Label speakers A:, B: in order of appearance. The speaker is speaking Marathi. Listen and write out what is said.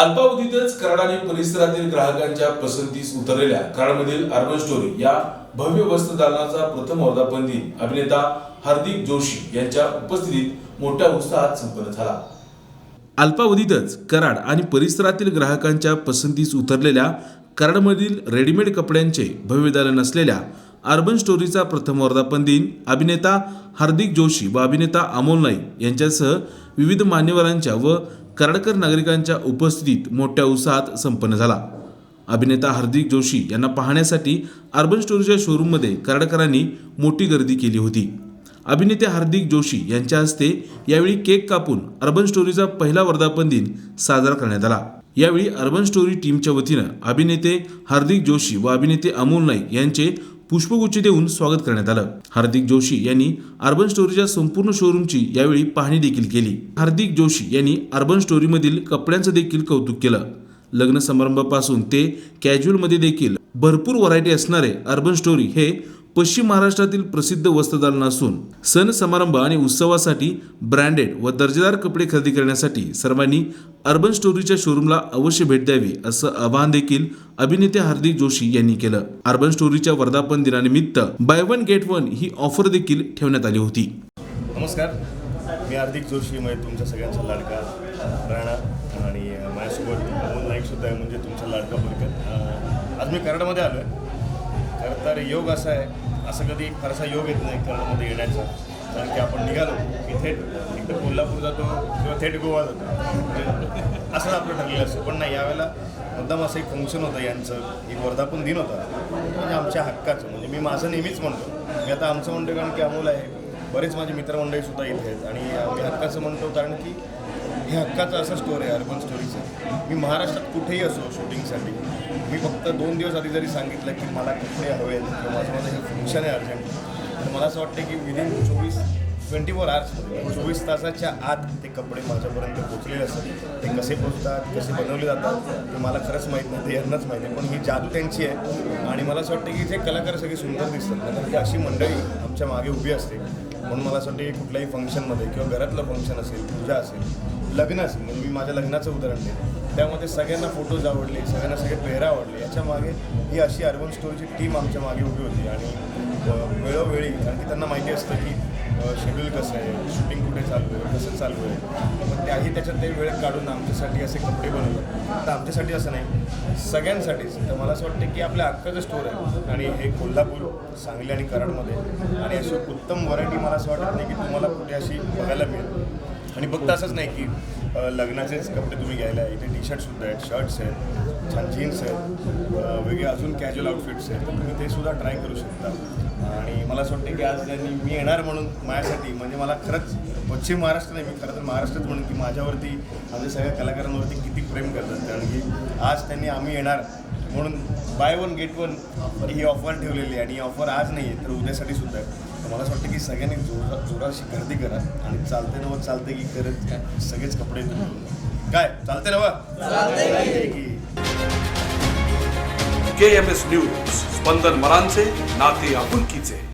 A: अल्पावधीतच कराड आणि परिसरातील ग्राहकांच्या पसंतीस उतरलेल्या कराडमधील अर्बन स्टोरी या भव्य वस्त्रदालनाचा प्रथम वर्धापन दिन अभिनेता हार्दिक जोशी यांच्या उपस्थितीत मोठ्या उत्साहात संपन्न झाला. अल्पावधीतच कराड आणि परिसरातील ग्राहकांच्या पसंतीस उतरलेल्या कराडमधील रेडीमेड कपड्यांचे भव्य दालन असलेल्या अर्बन स्टोरीचा प्रथम वर्धापन दिन अभिनेता हार्दिक जोशी व अभिनेता अमोल नाईक यांच्यासह विविध मान्यवरांच्या व कराडकर नागरिकांच्या उपस्थितीत मोठ्या उत्साहात संपन्न झाला. अभिनेता हार्दिक जोशी यांना पाहण्यासाठी अर्बन स्टोरीच्या शोरूममध्ये कराडकरांनी मोठी गर्दी केली होती. अभिनेते हार्दिक जोशी यांच्या हस्ते यावेळी केक कापून अर्बन स्टोरीचा पहिला वर्धापन दिन साजरा करण्यात आला. यावेळी अर्बन स्टोरी टीमच्या वतीनं अभिनेते हार्दिक जोशी व अभिनेते अमोल नाईक यांचे पुष्पगुच्छ देऊन स्वागत करण्यात आलं. हार्दिक जोशी यांनी अर्बन स्टोरीच्या संपूर्ण शोरूमची यावेळी पाहणी देखील केली. हार्दिक जोशी यांनी अर्बन स्टोरीमधील कपड्यांचं देखील कौतुक केलं. लग्न समारंभापासून ते कॅज्युअलमध्ये देखील भरपूर व्हरायटी असणारे अर्बन स्टोरी हे पश्चिम महाराष्ट्रातील प्रसिद्ध वस्त्रदालन असून सण समारंभ आणि उत्सवासाठी ब्रँडेड व दर्जेदार कपडे खरेदी करण्यासाठी सर्वांनी अर्बन स्टोरीच्या शोरूमला अवश्य भेट द्यावी असं आवाहन देखील अभिनेते हार्दिक जोशी यांनी केलं. अर्बन स्टोरीच्या वर्धापन दिनानिमित्त बाय वन गेट वन ही ऑफर देखील ठेवण्यात आली होती.
B: नमस्कार. मी हार्दिक जोशी म्हणजे तुमच्या सगळ्यांचा लाडका राणा आणि माझ्यासोबत अमोल आहे म्हणजे तुमचा लाडका आज मी कराडमध्ये आलो आहे खरं तर योग असा आहे असं कधी फारसा योग येत नाही कराडमध्ये येण्याचा. कारण की आपण निघालो की थेट एकतर कोल्हापूर जातो किंवा थेट गोवा जातो. म्हणजे असंच आपलं ठरलेलं असतं. पण नाही यावेळेला मुद्दाम असं एक फंक्शन होतं यांचं एक वर्धापन दिन होता. म्हणजे आमच्या हक्काचं. म्हणजे मी माझं नेहमीच म्हणतो. मी आता आमचं म्हणतो कारण की अमोल आहे. बरेच माझे मित्रमंडळीसुद्धा इथे आहेत. आणि आम्ही हक्काचं म्हणतो कारण की हे हक्काचा असा स्टोर आहे अर्बन स्टोरीचा मी महाराष्ट्रात कुठेही असो शूटिंगसाठी मी फक्त दोन दिवस आधी जरी सांगितलं की मला कुठे हवे किंवा माझं माझं हे फंक्शन आहे अर्जंट तर मला असं वाटतं की विदिन चोवीस ट्वेंटी फोर आवर्स चोवीस तासाच्या आत ते कपडे माझ्यापर्यंत पोचलेले असतात. ते कसे पोचतात कसे बनवले जातात ते मला खरंच माहीत नाही ते यांनाच माहीत आहे पण ही जादू त्यांची आहे. आणि मला असं वाटतं की जे कलाकार सगळे सुंदर दिसतात कारण की अशी मंडळी आमच्या मागे उभी असते. म्हणून मला असं वाटतं की कुठल्याही फंक्शनमध्ये किंवा घरातलं फंक्शन असेल पूजा असेल लग्न असेल म्हणजे मी माझ्या लग्नाचं उदाहरण देईन. त्यामध्ये सगळ्यांना फोटोज आवडले सगळ्यांना सगळे पेहरा आवडले. याच्या मागे ही अशी अर्बन स्टोरीची टीम आमच्या मागे उभी होती. आणि वेळोवेळी कारण की त्यांना माहिती असतं की शेड्यूल कसं आहे? शूटिंग कुठे चालू आहे? कसं चालू आहे? मग त्याही त्याच्यात ते वेळ काढून आमच्यासाठी असे कपडे बनवतात. तर आमच्यासाठी असं नाही. सगळ्यांसाठीच तर मला असं वाटतं की आपल्या अख्खाचं स्टोर आहे आणि हे कोल्हापूर सांगली आणि कराडमध्ये आणि अशी उत्तम व्हरायटी मला असं वाटत नाही की तुम्हाला कुठे अशी बघायला मिळेल. आणि फक्त असंच नाही की लग्नाचेच कपडे तुम्ही घ्यायला इथे टी शर्टसुद्धा आहेत शर्ट्स आहेत छान जीन्स आहेत. वेगवेगळे अजून कॅज्युअल आउटफिट्स आहेत. तर तुम्ही ते सुद्धा ट्राय करू शकता आणि मला असं वाटतं की आज त्यांनी मी येणार म्हणून माझ्यासाठी म्हणजे मला खरंच पश्चिम महाराष्ट्र नाही मी खरं तर महाराष्ट्रात म्हणून की माझ्यावरती माझ्या सगळ्या कलाकारांवरती किती प्रेम करतात. कारण की आज त्यांनी आम्ही येणार म्हणून बाय वन गेट वन ही ऑफर ठेवलेली आहे. आणि ही ऑफर आज नाही आहे तर उद्यासाठी सुद्धा आहे. तर मला असं वाटतं की सगळ्यांनी जोरा जोराशी गर्दी करा. आणि चालते नवं चालते की करत सगळेच कपडे तुम्ही घेऊन. काय चालते नवं की.
C: के एम एस न्यूज स्पंदन मरांचे नाते आपुलकीचे.